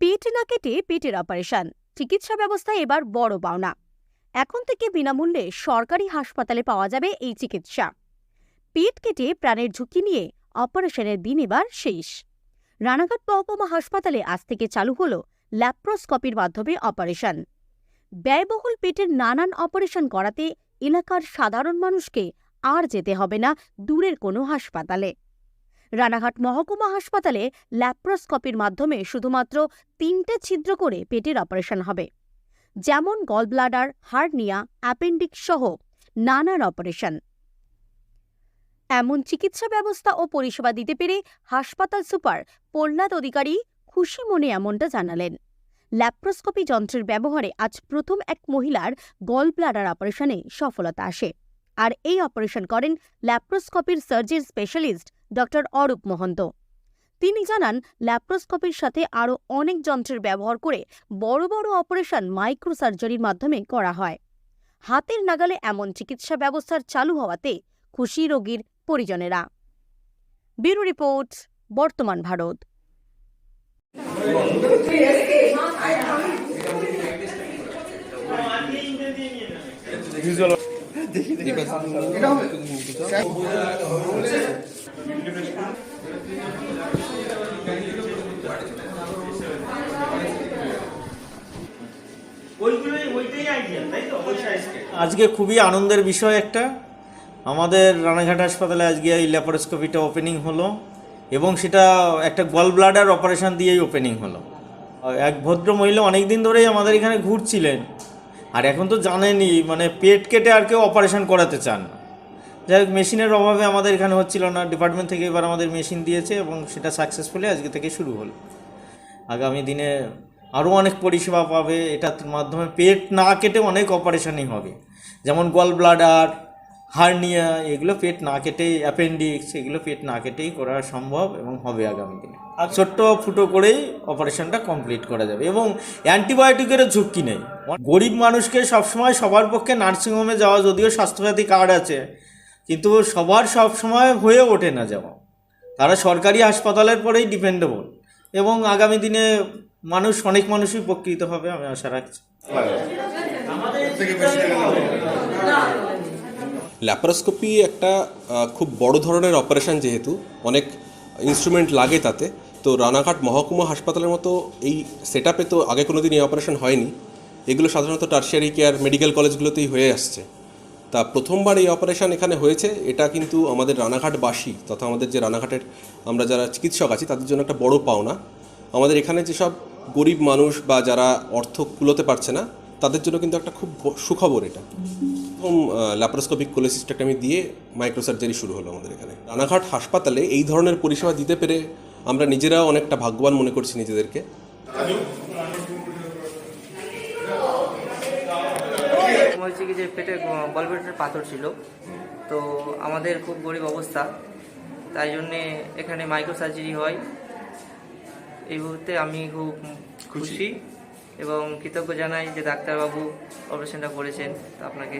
পেট না কেটে পেটের অপারেশন। চিকিৎসা ব্যবস্থা এবার বড় পাওনা। এখন থেকে বিনামূল্যে সরকারি হাসপাতালে পাওয়া যাবে এই চিকিৎসা। পেট কেটে প্রাণের ঝুঁকি নিয়ে অপারেশনের দিন এবার শেষ। রানাঘাট মহকুমা হাসপাতালে আজ থেকে চালু হল ল্যাপ্রোস্কপির মাধ্যমে অপারেশন। ব্যয়বহুল পেটের নানান অপারেশন করাতে এলাকার সাধারণ মানুষকে আর যেতে হবে না দূরের কোনো হাসপাতালে। রানাঘাট মহকুমা হাসপাতালে ল্যাপ্রোস্কপির মাধ্যমে শুধুমাত্র তিনটে ছিদ্র করে পেটের অপারেশন হবে। যেমন গলব্লাডার, হার্নিয়া, অ্যাপেন্ডিক্স সহ নানান অপারেশন। এমন চিকিৎসা ব্যবস্থা ও পরিষেবা দিতে পেরে হাসপাতাল সুপার প্রহ্লাদ অধিকারী খুশি মনে এমনটা জানালেন। ল্যাপ্রোস্কোপি যন্ত্রের ব্যবহারে আজ প্রথম এক মহিলার গল ব্লাডার অপারেশনে সফলতা আসে। আর এই অপারেশন করেন ল্যাপ্রোস্কোপির surgeon specialist doctor Arup Mahanta. তিনি জানান ল্যাপ্রোস্কোপির সাথে আরও অনেক যন্ত্রের ব্যবহার করে বড় বড় অপারেশন মাইক্রোসার্জারির মাধ্যমে করা হয়। হাতের নাগালে এমন চিকিৎসা ব্যবস্থার চালু হওয়াতে খুশি রোগীর পরিজনেরা। ব্যুরো রিপোর্ট বর্তমান ভারত। ওইগুলোই আজকে খুবই আনন্দের বিষয় একটা। আমাদের রানাঘাট হাসপাতালে আজকে এই ল্যাপারোস্কোপিটা ওপেনিং হলো এবং সেটা একটা গল ব্লাডার অপারেশন দিয়েই ওপেনিং হলো। এক ভদ্র মহিলা অনেক দিন ধরেই আমাদের এখানে ঘুরছিলেন। আর এখন তো জানেনই মানে পেট কেটে আর কেউ অপারেশন করাতে চান না। যাই হোক মেশিনের অভাবে আমাদের এখানে হচ্ছিল না। ডিপার্টমেন্ট থেকে এবার আমাদের মেশিন দিয়েছে এবং সেটা সাকসেসফুলি আজকে থেকে শুরু হলো। আগামী দিনে আরও অনেক পরিষেবা পাবে। এটার মাধ্যমে পেট না কেটে অনেক অপারেশনই হবে। যেমন গল ব্লাডার হার্নিয়া এগুলো পেট না কেটেই অ্যাপেন্ডিক্স এগুলো পেট না কেটেই করা সম্ভব এবং হবে আগামী দিনে। আর ছোট্ট ফুটো করেই অপারেশনটা কমপ্লিট করা যাবে এবং অ্যান্টিবায়োটিকের ঝুঁকি নেই। গরিব মানুষকে সবসময় সবার পক্ষে নার্সিংহোমে যাওয়া যদিও স্বাস্থ্যসাথী কার্ড আছে কিন্তু সবার সব সময় হয়ে ওঠে না যেমন। তারা সরকারি হাসপাতালের পরেই ডিপেন্ডেবল এবং আগামী দিনে মানুষ, অনেক মানুষই উপকৃত হবে আমি আশা রাখছি। ল্যাপারোস্কোপি একটা খুব বড় ধরনের অপারেশন যেহেতু, অনেক ইনস্ট্রুমেন্ট লাগে তাতে। তো রানাঘাট মহকুমা হাসপাতালের মতো এই সেট আপে তো আগে কোনো দিন এই অপারেশন হয়নি। এগুলো সাধারণত টার্সিয়ারি কেয়ার মেডিকেল কলেজগুলোতেই হয়ে আসছে। তা প্রথমবার এই অপারেশন এখানে হয়েছে। এটা কিন্তু আমাদের রানাঘাটবাসী তথা আমাদের যে রানাঘাটের আমরা যারা চিকিৎসক আছি, তাদের জন্য একটা বড় পাওনা। আমাদের এখানে যেসব গরিব মানুষ বা যারা অর্থ কুলোতে পারছে না, তাদের জন্য কিন্তু একটা খুব সুখবর এটা। প্রথম ল্যাপারোস্কোপিক কোলেসিস্টেক্টমি দিয়ে মাইক্রোসার্জারি শুরু হলো আমাদের এখানে। রানাঘাট হাসপাতালে এই ধরনের পরিষেবা দিতে পেরে আমরা নিজেরাও অনেকটা ভাগ্যবান মনে করছি নিজেদেরকে। হয়েছে কি যে পেটে গলপেটের পাথর ছিল। তো আমাদের খুব গরিব অবস্থা। তাই জন্যে এখানে মাইক্রো সার্জারি হয়। এই মুহূর্তে আমি খুব খুশি। এবং কৃতজ্ঞ জানাই যে ডাক্তারবাবু অপারেশনটা করেছেন। আপনাকে